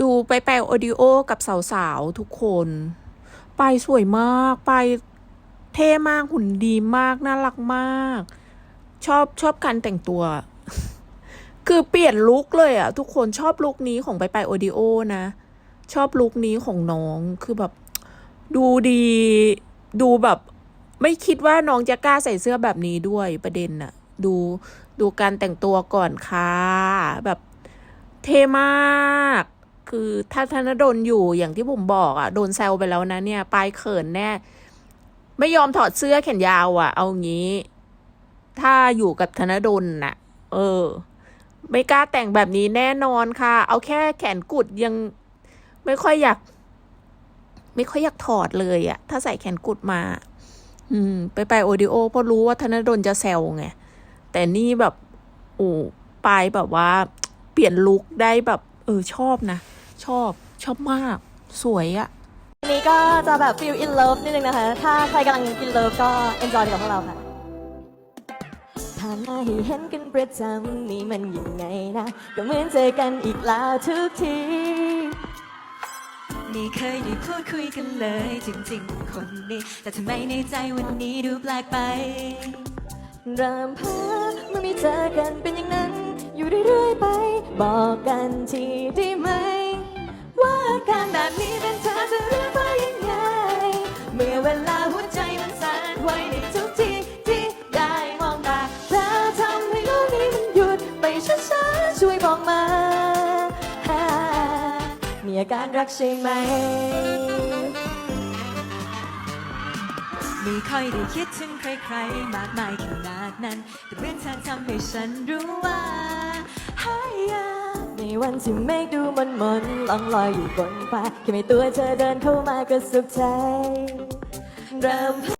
ดูไปไปโอดิโอกับสาวๆ ทุกคน ไปสวยมาก ไปเท่มากหุ่นดีมาก น่ารักมาก ชอบชอบการแต่งตัว คือเปลี่ยนลุคเลยอะทุกคนชอบลุคนี้ของไปไปโอดิโอนะ ชอบลุคนี้ของน้องคือแบบ ดูดีดูแบบไม่คิดว่าน้องจะกล้าใส่เสื้อแบบนี้ด้วยประเด็นน่ะ ดูดูการแต่งตัวก่อนค่ะ แบบเท่มาก คือถ้าธนดลอยู่อย่างที่ผมบอกอะ่ะ โดนแซวไปแล้วนะเนี่ยปลายเขินแน่ ไม่ยอมถอดเสื้อแขนยาวอะ่ะ เอางี้ ถ้าอยู่กับธนดลน่ะ เออ ไม่กล้าแต่งแบบนี้แน่นอนค่ะ เอาแค่แขนกุดยังไม่ค่อยอยาก ไม่ค่อยอยากถอดเลยอะถ้าใส่แขนกุดมา อืม ไปไปโอดิโอเพราะรู้ว่าธนดลจะแซวไงแต่นี่แบบโอ้ปลายแบบว่า เปลี่ยนลุคได้แบบ เออ ชอบนะ ชอบชอบมาก สวยอะวันนี้ก็จะแบบ feel in love นิดนึงนะคะ ถ้าใครกำลัง in love ก็ enjoy ไปกับพวกเราค่ะผ่านมาให้เห็นกันประจำนี่มันยังไงนะ ก็เหมือนเจอกันอีกแล้วทุกทีไม่เคยได้พูดคุยกันเลย จริงๆ คนนี้ แต่ทำไมในใจวันนี้ดูแปลกไป เริ่มเพ้อเมื่อมีเจอกันเป็นอย่างนั้น อยู่เรื่อยๆไป บอกกันทีได้ไหมว่า บบนี้เป็นเธอจะเรียกว่ายังไง เมื่อเวลาหัวใจมันสั่นไหวในทุกทีที่ได้มองตาเธอทำให้โลกนี้มันหยุดไปช้าๆช่วยบอกมามีอาการรักใช่ไหม ไม่ค่อยได้คิดถึงใครๆ มากมายขนาดนั้น แต่เรื่องเธอทำให้ฉันรู้ว่า วันที่เมฆดูมันมนๆล่องลอยอยู่บนฟ้าแค่ไม่ตัวเธอเดินเข้ามาก็สุขใจเริ่มน่ารัก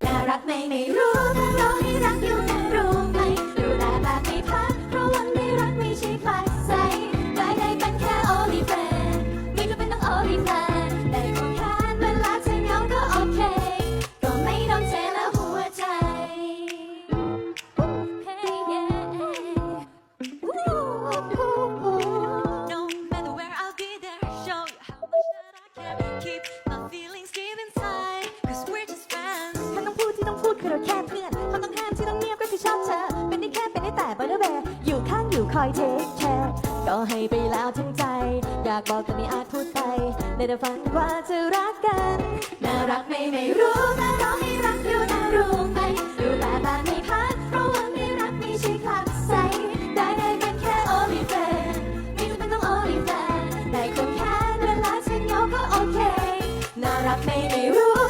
ไหม คือเราแค่เพื่อนคำต้องห้ามที่ต้องเงียบก็คือชอบเธอ เป็นได้แค่เป็นได้แต่บ y เดอร์แบอยู่ข้างอยู่คอยเทคแคร์ก็ให้ไปแล้วทั้งใจ อยากบอกแต่ไม่อาจพูดไปในแต่ฝันว่าจะรักกันน่ารักไหมไม่รู้แต่รอให้รักอยู่นะรู้ไหมดูแลแบบไม่พักเพราะว่าไม่รักไม่ใช่คลับใสได้ได้เป็นแค่ only friend ไม่จำเป็นต้อง only fan ได้คงแขนเวลาฉันเหงาก็โอเคน่ารักไหมไม่รู้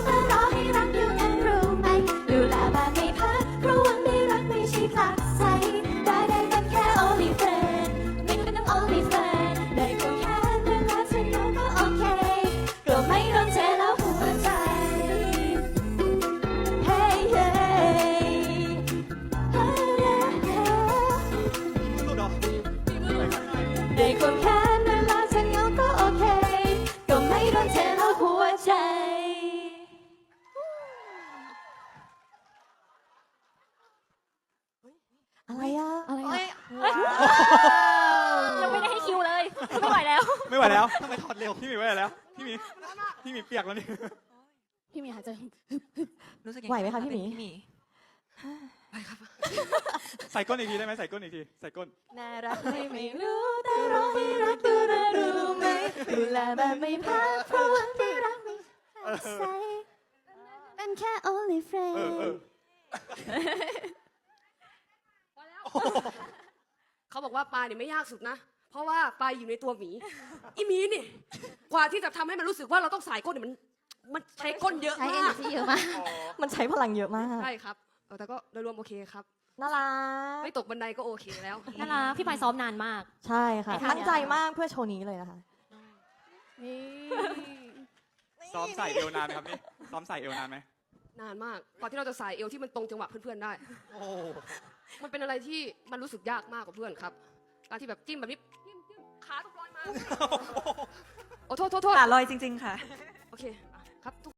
ได้ควงแขนเวลาฉันเหงาก็โอเค ก็ไม่ต้องเทแล้วหัวใจ อะไรอะอะไรอะยังไม่ได้ให้คิวเลย ไม่ไหวแล้ว ไม่ไหวแล้วทำไมถอดเร็ว พี่หมีไม่ไหวแล้ว พี่หมีพี่หมีเปียกแล้วนี่ พี่เมียหายใจรู้สึกยังไหวงไหมคะพี่หมี พี่หมี ใส่ก้นอีกทีได้ไหมใส่ก้นอีกทีใส่ก้น น่ารักไม่ไม่รู้แต่รอให้รักดูนะรู้ไหมดูแลแบบไม่พักเพราะว่าไม่รักไม่เออใสเป็นแค่ only เออเอ friend อเขาบอกว่าปลาเนี่ยไม่ยากสุดนะ เพราะว่าปลาอยู่ในตัวหมี อีหมีนี่ กว่าที่จะทำให้มันรู้สึกว่าเราต้องสายก้นเนี่ยมัน มันใช้ก้นเยอะใช้ มาก energy เยอะมาก มันใช้พลังเยอะมาก ใช่ครับเออแต่ก็โดยรวมโอเคครับ น่ารัก ไม่ตกบันไดก็โอเคแล้ว น่ารักพี่ปายซ้อมนานมาก ใช่ค่ะไม่ทันตั้งใจมากเพื่อโชว์นี้เลยนะคะ นี่ซ้อมใส่เอวนานไหมครับนี่ซ้อมใส่เอวนานไหมนานมากกว่าที่เราจะสายเอวที่มันตรงจังหวะเพื่อนๆได้ โอ้มันเป็นอะไรที่มันรู้สึกยากมากกว่าเพื่อนครับ การที่แบบจิ้มแบบนี้จิ้มจิ้มขาทุกรอยมาโอ้โทษโทษโทษขาลอยจริง ๆ ค่ะ โอเคอะครับทุก